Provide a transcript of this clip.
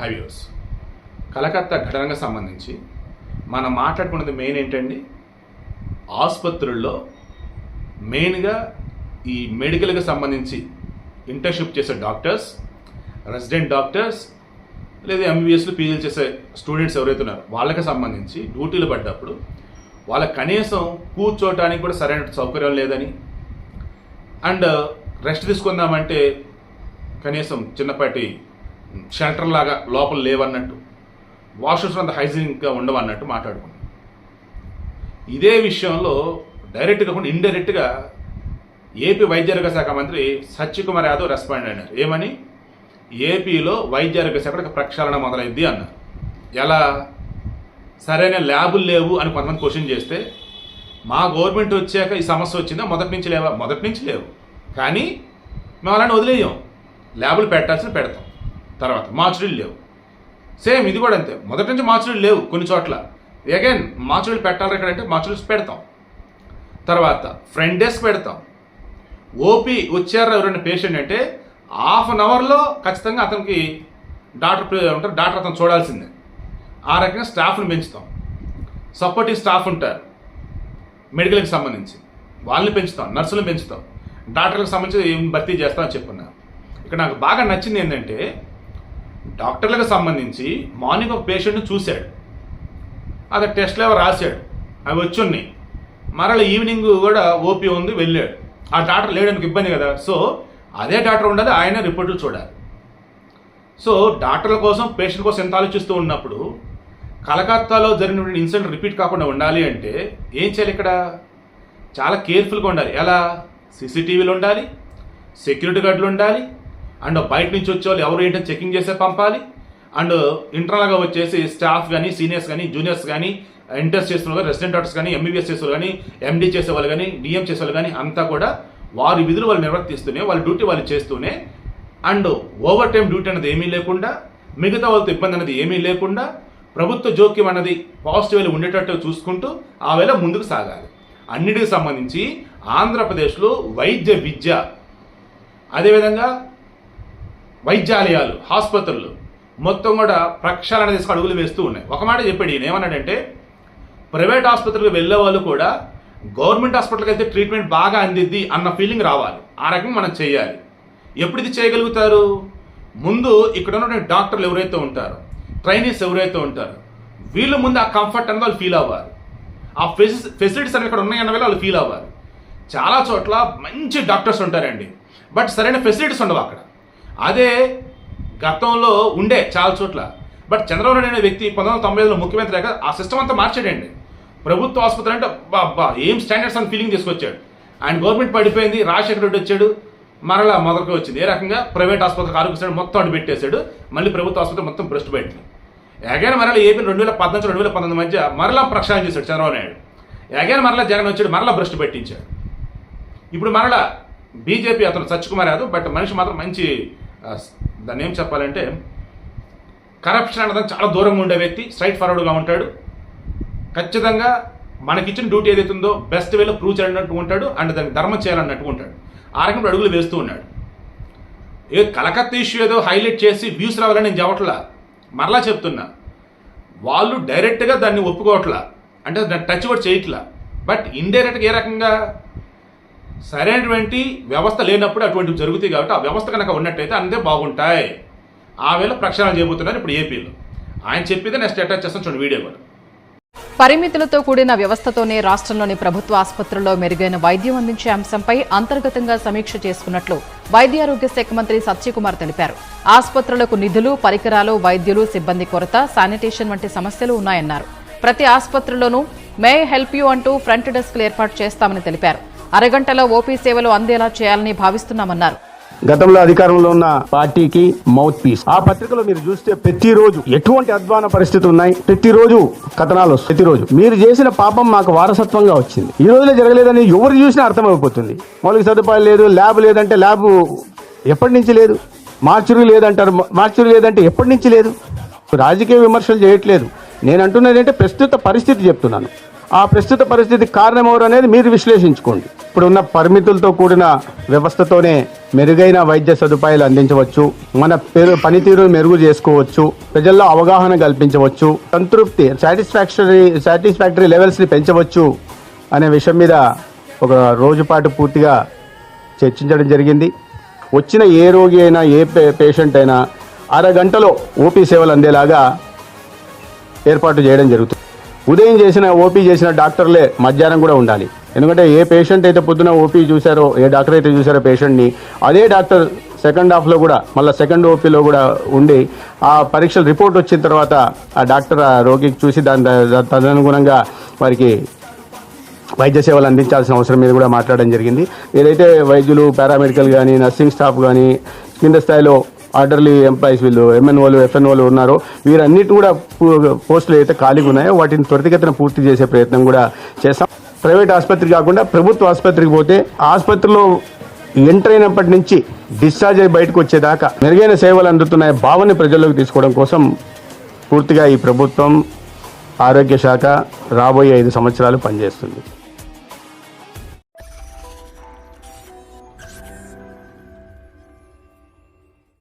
హైవ్యూస్ కలకత్తా ఘటనకు సంబంధించి మనం మాట్లాడుకున్నది మెయిన్ ఏంటండి? ఆసుపత్రుల్లో మెయిన్గా ఈ మెడికల్కి సంబంధించి ఇంటర్న్షిప్ చేసే డాక్టర్స్ రెసిడెంట్ డాక్టర్స్ లేదా ఎంబీబీఎస్లు పీజీలు చేసే స్టూడెంట్స్ ఎవరైతే ఉన్నారో వాళ్ళకి సంబంధించి డ్యూటీలు పడ్డప్పుడు వాళ్ళ కనీసం కూర్చోవడానికి కూడా సరైన సౌకర్యం లేదని. అండ్ రెస్ట్ తీసుకుందామంటే కనీసం చిన్నపాటి షెల్టర్ లాగా లోపల లేవన్నట్టు. వాష్రూమ్స్ అంత హైజీనిక్గా ఉండవన్నట్టు మాట్లాడుకున్నాం. ఇదే విషయంలో డైరెక్ట్గా కాకుండా ఇండైరెక్ట్గా ఏపీ వైద్యారోగ్య శాఖ మంత్రి సత్యకుమార్ యాదవ్ రెస్పాండ్ అయినారు. ఏమని? ఏపీలో వైద్యారోగ్య శాఖ ప్రక్షాళన మొదలైంది అన్నారు. ఎలా? సరైన ల్యాబులు లేవు అని కొంతమంది క్వశ్చన్ చేస్తే మా గవర్నమెంట్ వచ్చాక ఈ సమస్య వచ్చిందా? మొదటి నుంచి లేవా? మొదటి నుంచి లేవు. కానీ మేము అలానే వదిలేయం. ల్యాబులు పెట్టాల్సిన పెడతాం. తర్వాత మార్చురీలు లేవు. సేమ్ ఇది కూడా అంతే. మొదటి నుంచి మార్చురీలు లేవు కొన్ని చోట్ల. అగైన్ మార్చురీలు పెట్టాలి ఎక్కడంటే మార్చురీస్ పెడతాం. తర్వాత ఫ్రంట్ డెస్క్ పెడతాం. ఓపీ వచ్చారు ఎవరైనా పేషెంట్ అంటే హాఫ్ అన్ అవర్లో ఖచ్చితంగా అతనికి డాక్టర్ ఉంటారు డాక్టర్ అతను చూడాల్సిందే. ఆ రకంగా స్టాఫ్ని పెంచుతాం. సపోర్టివ్ స్టాఫ్ ఉంటారు. మెడికల్కి సంబంధించి. వాళ్ళని పెంచుతాం నర్సులను పెంచుతాం. డాక్టర్లకు సంబంధించి ఏం భర్తీ చేస్తామని చెప్పున్నా. ఇక్కడ నాకు బాగా నచ్చింది ఏంటంటే డాక్టర్లకు సంబంధించి మార్నింగ్ ఒక పేషెంట్ని చూశాడు. అది టెస్ట్ లేవో రాశాడు. అవి వచ్చి ఉన్నాయి మరలా ఈవినింగ్ కూడా ఓపీ ఉంది వెళ్ళాడు. ఆ డాక్టర్ లేడానికి ఇబ్బంది కదా. సో అదే డాక్టర్ ఉండాలి ఆయన రిపోర్టులు చూడాలి. సో డాక్టర్ల కోసం పేషెంట్ కోసం ఎంత ఆలోచిస్తూ ఉన్నప్పుడు కలకత్తాలో జరిగినటువంటి ఇన్సిడెంట్ రిపీట్ కాకుండా ఉండాలి అంటే ఏం చేయాలి ఇక్కడ? చాలా కేర్ఫుల్గా ఉండాలి. ఎలా? సీసీటీవీలు ఉండాలి సెక్యూరిటీ గార్డులు ఉండాలి అండ్ బయట నుంచి వచ్చే వాళ్ళు ఎవరు ఏంటో చెకింగ్ చేసే పంపాలి. అండ్ ఇంటర్నల్గా వచ్చేసి స్టాఫ్ కానీ సీనియర్స్ కానీ జూనియర్స్ కానీ ఇంటర్స్ చేసిన వాళ్ళు రెసిడెంట్ డాక్టర్స్ కానీ ఎంబీబీఎస్ చేసే వాళ్ళు కానీ ఎండీ చేసే వాళ్ళు కానీ డిఎం చేసే వాళ్ళు కానీ అంతా కూడా వారి విధులు వాళ్ళు నిర్వర్తిస్తూనే వాళ్ళ డ్యూటీ వాళ్ళు చేస్తూనే అండ్ ఓవర్ టైం డ్యూటీ అనేది ఏమీ లేకుండా మిగతా వాళ్ళతో ఇబ్బంది అనేది ఏమీ లేకుండా ప్రభుత్వ జోక్యం అన్నది పాజిటివ్ వేలు ఉండేటట్టు చూసుకుంటూ ఆ వేళ ముందుకు సాగాలి. అన్నిటికి సంబంధించి ఆంధ్రప్రదేశ్లో వైద్య విద్య అదేవిధంగా వైద్యాలయాలు ఆసుపత్రులు మొత్తం కూడా ప్రక్షాళన తీసుకు అడుగులు వేస్తూ ఉన్నాయి. ఒక మాట చెప్పాడు ఈయన. ఏమన్నాడంటే ప్రైవేట్ ఆసుపత్రికి వెళ్ళే వాళ్ళు కూడా గవర్నమెంట్ హాస్పిటల్కి అయితే ట్రీట్మెంట్ బాగా అందిద్ది అన్న ఫీలింగ్ రావాలి. ఆ రకంగా మనం చేయాలి. ఎప్పుడు ఇది చేయగలుగుతారు? ముందు ఇక్కడ ఉన్నటువంటి డాక్టర్లు ఎవరైతే ఉంటారో ట్రైనీస్ ఎవరైతే ఉంటారో వీళ్ళు ముందు ఆ కంఫర్ట్ అనేది వాళ్ళు ఫీల్ అవ్వాలి. ఆ ఫెసి ఫెసిలిటీస్ అనేవి ఇక్కడ ఉన్నాయన్న వేళ వాళ్ళు ఫీల్ అవ్వాలి. చాలా చోట్ల మంచి డాక్టర్స్ ఉంటారండి. బట్ సరైన ఫెసిలిటీస్ ఉండవు అక్కడ. అదే గతంలో ఉండే చాలా చోట్ల. బట్ చంద్రబాబు నాయుడు అనే వ్యక్తి పంతొమ్మిది వందల తొంభై ఐదులో ముఖ్యమంత్రి అయ్యాక ఆ సిస్టమ్ అంతా మార్చాడండి ప్రభుత్వ ఆసుపత్రి అంటే బాబా ఏం స్టాండర్డ్స్ అని ఫీలింగ్ తీసుకొచ్చాడు. ఆయన గవర్నమెంట్ పడిపోయింది రాజశేఖర రెడ్డి వచ్చాడు మరలా మొదలుకు వచ్చింది. ఏ రకంగా? ప్రైవేట్ ఆసుపత్రికి ఆరోగ్యశ్రేణి మొత్తం అడ్డు పెట్టేశాడు. మళ్ళీ ప్రభుత్వ ఆసుపత్రి మొత్తం బ్రెస్ట్ పెట్టింది ఎగైన్ మరలా ఏపీ రెండు వేల పద్నాలుగు రెండు వేల పంతొమ్మిది మధ్య మరలా ప్రక్షాళన చేశాడు చంద్రబాబు నాయుడు. ఎగైన్ మరలా జగన్ వచ్చాడు మరలా బ్రెస్ట్ పెట్టించాడు. ఇప్పుడు మరలా బీజేపీ అతను సత్యకుమార్ యాదవ్ బట్ మనిషి మాత్రం మంచి దాన్ని ఏం చెప్పాలంటే కరప్షన్ అన్నది చాలా దూరంగా ఉండే వ్యక్తి స్ట్రైట్ ఫార్వర్డ్గా ఉంటాడు. ఖచ్చితంగా మనకిచ్చిన డ్యూటీ ఏదైతే ఉందో బెస్ట్ వేలో ప్రూవ్ చేయాలన్నట్టు ఉంటాడు అండ్ దానికి ధర్మం చేయాలన్నట్టు ఉంటాడు. ఆ రకంగా అడుగులు వేస్తూ ఉన్నాడు. ఏ కలకత్తా ఇష్యూ ఏదో హైలైట్ చేసి వ్యూస్ రావాలని నేను చెప్పట్లా? మరలా చెప్తున్నా. వాళ్ళు డైరెక్ట్గా దాన్ని ఒప్పుకోవట్లా? అంటే దాన్ని టచ్ కూడా చేయట్లా? బట్ ఇండైరెక్ట్గా ఏ రకంగా సరైనటువంటి వ్యవస్థ లేనప్పుడు అటువంటివి జరుగుతాయి కాబట్టి ఆ వ్యవస్థ కనుక ఉన్నట్టయితే అంతే బాగుంటాయి. ఆ వేళ ప్రక్షాళన చేయబోతున్నారు ఇప్పుడు ఏపీలో. ఆయన చెప్పేదే నెక్స్ట్ అటాచ్ చేస్తాను. చూడండి వీడియో కూడా. పరిమితులతో కూడిన వ్యవస్థతోనే రాష్ట్రంలోని ప్రభుత్వ ఆసుపత్రుల్లో మెరుగైన వైద్యం అందించే అంశంపై అంతర్గతంగా సమీక్ష చేసుకున్నట్లు వైద్యారోగ్య శాఖ మంత్రి సత్యకుమార్ తెలిపారు. ఆసుపత్రులకు నిధులు పరికరాలు వైద్యులు సిబ్బంది కొరత శానిటేషన్ వంటి సమస్యలు ఉన్నాయన్నారు. ప్రతి ఆసుపత్రిలోనూ మే హెల్ప్ యూ అంటూ ఫ్రంట్ డెస్క్లు ఏర్పాటు చేస్తామని తెలిపారు. అరగంటలో ఓపీ సేవలు అందేలా చేయాలని భావిస్తున్నామన్నారు. గతంలో అధికారంలో ఉన్న పార్టీకి మౌత్ పీస్ ఆ పత్రికలో మీరు చూస్తే ప్రతిరోజు ఎటువంటి అధ్వాన పరిస్థితులు ఉన్నాయి? ప్రతిరోజు కథనాలు వస్తాయి. ప్రతిరోజు. మీరు చేసిన పాపం మాకు వారసత్వంగా వచ్చింది. ఈ రోజులో జరగలేదని ఎవరు చూసినా అర్థమైపోతుంది. మౌలిక సదుపాయాలు లేదు ల్యాబ్ లేదంటే ల్యాబ్ ఎప్పటి నుంచి లేదు? మార్చురు లేదంటారు. మార్చురు లేదంటే ఎప్పటి నుంచి లేదు? రాజకీయ విమర్శలు చేయట్లేదు. నేను అంటున్నది ఏంటంటే ప్రస్తుత పరిస్థితి చెప్తున్నాను. ఆ ప్రస్తుత పరిస్థితి కారణం ఎవరు అనేది మీరు విశ్లేషించుకోండి. ఇప్పుడు ఉన్న పరిమితులతో కూడిన వ్యవస్థతోనే మెరుగైన వైద్య సదుపాయాలు అందించవచ్చు. మన పేరు పనితీరును మెరుగు చేసుకోవచ్చు. ప్రజల్లో అవగాహన కల్పించవచ్చు. సంతృప్తి సాటిస్ఫాక్షరీ సాటిస్ఫాక్టరీ లెవెల్స్ని పెంచవచ్చు అనే విషయం మీద ఒక రోజుపాటు పూర్తిగా చర్చించడం జరిగింది. వచ్చిన ఏ రోగి అయినా ఏ పేషెంట్ అయినా అరగంటలో ఓపీ సేవలు అందేలాగా ఏర్పాటు చేయడం జరుగుతుంది. ఉదయం చేసిన ఓపీ చేసిన డాక్టర్లే మధ్యాహ్నం కూడా ఉండాలి. ఎందుకంటే ఏ పేషెంట్ అయితే పొద్దున ఓపీ చూశారో ఏ డాక్టర్ అయితే చూశారో పేషెంట్ని అదే డాక్టర్ సెకండ్ హాఫ్లో కూడా మళ్ళీ సెకండ్ ఓపీలో కూడా ఉండి ఆ పరీక్షల రిపోర్ట్ వచ్చిన తర్వాత ఆ డాక్టర్ ఆ రోగికి చూసి దాని తదనుగుణంగా వారికి వైద్య సేవలు అందించాల్సిన అవసరం మీద కూడా మాట్లాడడం జరిగింది. ఏదైతే వైద్యులు పారామెడికల్ కానీ నర్సింగ్ స్టాఫ్ కానీ కింద స్థాయిలో ఆర్డర్లీ ఎంప్లాయీస్ వీళ్ళు ఎంఎన్ఓలు ఎఫ్ఎన్ఓలు ఉన్నారో వీరన్నిటి కూడా పోస్టులు అయితే ఖాళీగా ఉన్నాయో వాటిని త్వరితగతిన పూర్తి చేసే ప్రయత్నం కూడా చేస్తాం. ప్రైవేట్ ఆసుపత్రి కాకుండా ప్రభుత్వ ఆసుపత్రికి పోతే ఆసుపత్రిలో ఎంటర్ అయినప్పటి నుంచి డిశ్చార్జ్ అయి బయటకు వచ్చేదాకా మెరుగైన సేవలు అందుతున్న భావన ప్రజల్లోకి తీసుకోవడం కోసం పూర్తిగా ఈ ప్రభుత్వం ఆరోగ్య శాఖ రాబోయే ఐదు సంవత్సరాలు పనిచేస్తుంది.